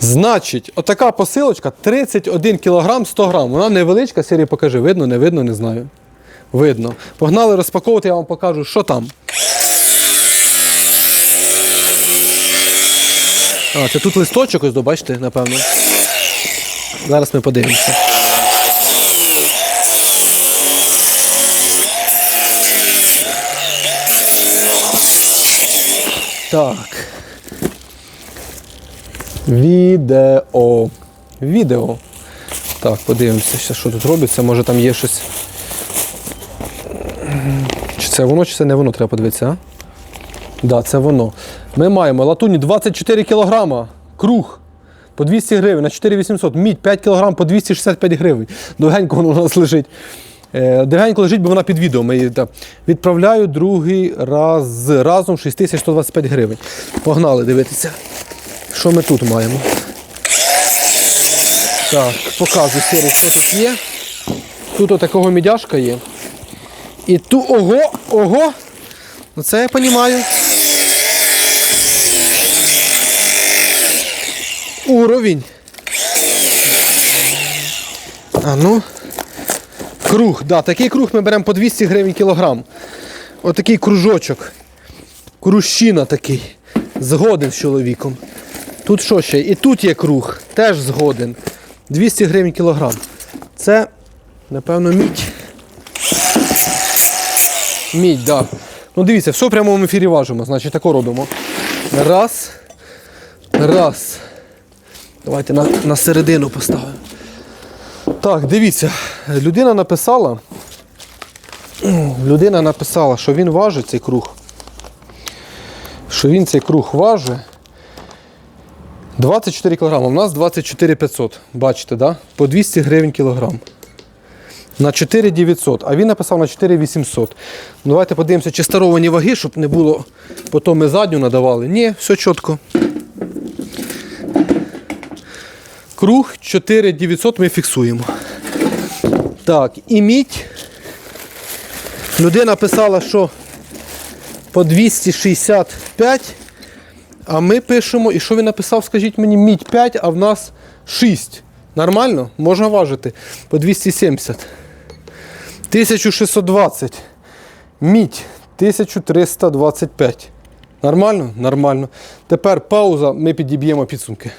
Значить, отака посилочка 31 кг 100 грам. Вона невеличка, Сірі покажи. Видно, не видно, не знаю. Видно. Погнали розпаковувати, я вам покажу, що там. А, це тут листочок, ось, бачите, напевно. Зараз ми подивимося. Так. Відео. Відео. Так, подивимося, що тут робиться. Може там є щось. Чи це воно, чи це не воно, треба подивитися, а? Так, да, це воно. Ми маємо латуні 24 кг, круг по 200 гривень на 4800, мідь 5 кг по 265 гривень. Довгенько воно у нас лежить. Е, Довгенько лежить, бо вона під відео. Ми її, відправляю другий раз разом 6125 гривень. Погнали дивитися, що ми тут маємо. Так, показую серію, що тут є. Тут отакого мідяшка є. І ту ого, ого! Ну це я розумію. Уровень. А ну. Круг, да, такий круг ми беремо по 200 гривень кілограм. Отакий кружочок. Крущина такий. Згоден з чоловіком. Тут що ще? І тут є круг, теж згоден. 200 гривень кілограм. Це, напевно, мідь. Мідь, так. Да. Ну дивіться, все в прямому ефірі важимо. Значить, тако робимо. Раз. Раз. Давайте на, на середину поставимо. Так, дивіться, людина написала. Людина написала, що він важить цей круг. Що він цей круг важить. 24 кг. У нас 24 500. Бачите, да? По 200 гривень кілограм. На 4 900, а він написав на 4 800. Ну, Давайте подивимося, чи старовані ваги, щоб не було, потім ми задню надавали. Ні, все чітко. Круг 4 900 ми фіксуємо. Так, і мідь. Людина писала, що по 265, а ми пишемо, і що він написав, скажіть мені, мідь 5, а в нас 6. Нормально? Можна важити. По 270. 1620. Мідь 1325. Нормально? Нормально. Тепер пауза, ми підіб'ємо підсумки.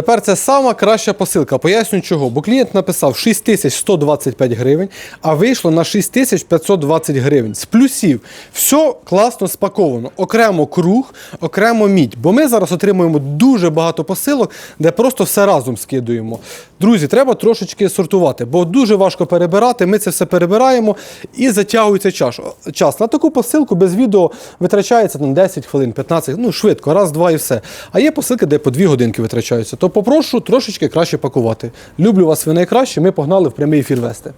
Тепер це сама краща посилка. Поясню чого. Бо клієнт написав 6125 гривень, а вийшло на 6520 гривень. З плюсів. Все класно спаковано. Окремо круг, окремо мідь. Бо ми зараз отримуємо дуже багато посилок, де просто все разом скидуємо. Друзі, треба трошечки сортувати, бо дуже важко перебирати. Ми це все перебираємо і затягується час. час. На таку посилку без відео витрачається там 10 хвилин, 15, ну швидко, раз, два і все. А є посилки, де по 2 годинки витрачаються. Попрошу трошечки краще пакувати. Люблю вас, ви найкраще. Ми погнали в прямий ефір вести.